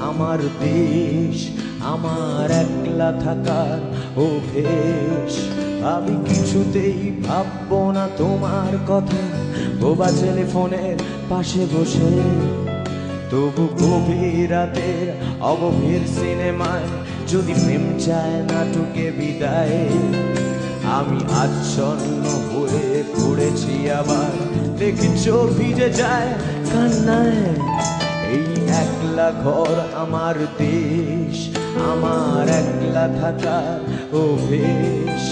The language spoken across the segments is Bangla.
আমার দেশ, আমার একলা থাকার অভ্যেস। আমি কিছুতেই ভাববো না তোমার কথা, বোবা টেলিফোনের পাশে বসে। তবু গভীর রাতের অগভীর সিনেমায় যদি প্রেম চায় নাটকে বিদায়, আমি আচ্ছন্ন হয়ে পড়েছি আবার। দেখি চোখ ভিজে যায় কান্নায়। একলা ঘর আমার দেশ, আমার একলা থাকার অভ্যেস।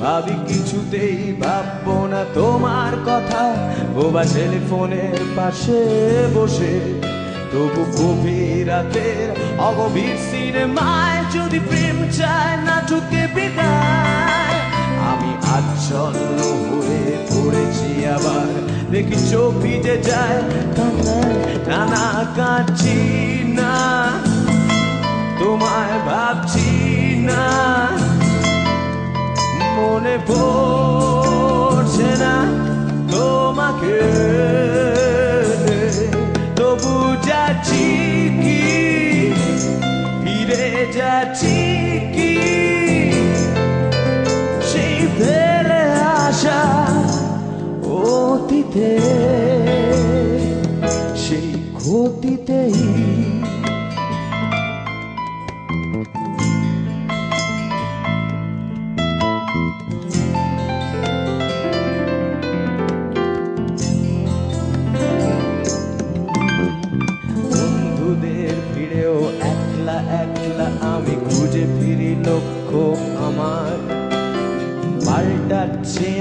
ভাবি কিছুতেই ভাববো না তোমার কথা, বোবা টেলিফোনের পাশে বসে। তবু গভীর রাতের অগভীর সিনেমায় যদি প্রেম চায় নাটকে বিদায়, আমি আচ্ছন্ন হয়ে পড়েছি আবার। দেখি চোখ ভিজে যায় কাঁদছি না। তোমায় ভাবছি না। মনে পড়ছে না তোমাকে। তবু যাচ্ছি কি? ফিরে যাচ্ছি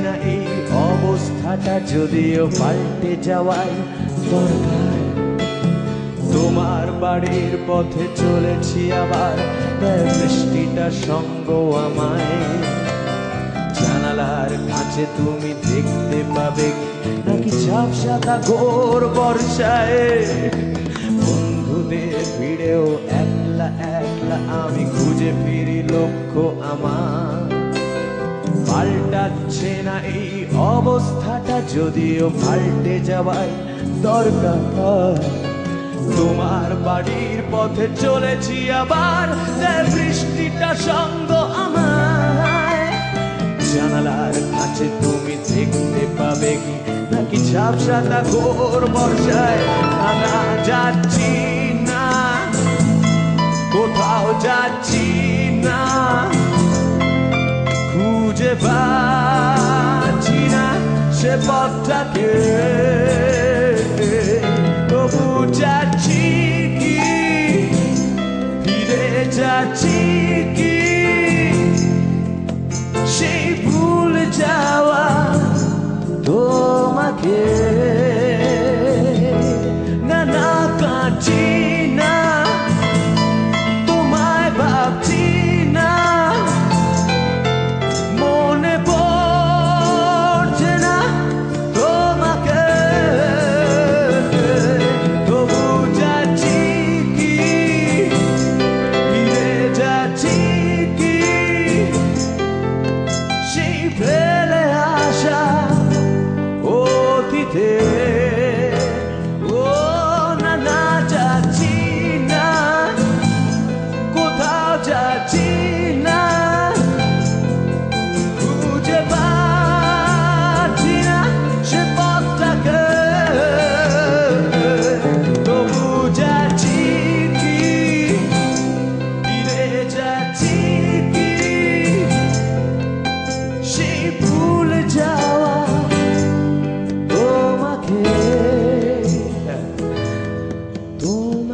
না এই অবস্থাটা যদিও পাল্টে যাওয়ার দরকার। তোমার বাড়ির পথে চলেছি আবার বৃষ্টিটা সঙ্গ আমায়। জানালার কাছে তুমি দেখতে পাবে নাকি ঝাপসাতা ঘোর বর্ষায়। বন্ধুদের ভিড়েও একলা একলা আমি খুঁজে ফিরি লক্ষ্য আমার। পাল্টাচ্ছে না এই অবস্থাটা যদিও পাল্টে যাওয়ার দরকার। তোমার বাড়ির পথে চলেছি আবার বৃষ্টিটা সঙ্গ আমায়। জানালার কাছে তুমি দেখতে পাবে কি, নাকি ঝাপসাতা ঘোর বর্ষায় না যাচ্ছি না, কোথাও যাচ্ছি না। খুঁজে পাচ্ছি না সে পথটাকে তবু যাচ্ছি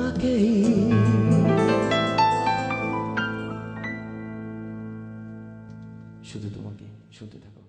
তোমাকেই। শুধু তোমাকে শুনতে থাকো।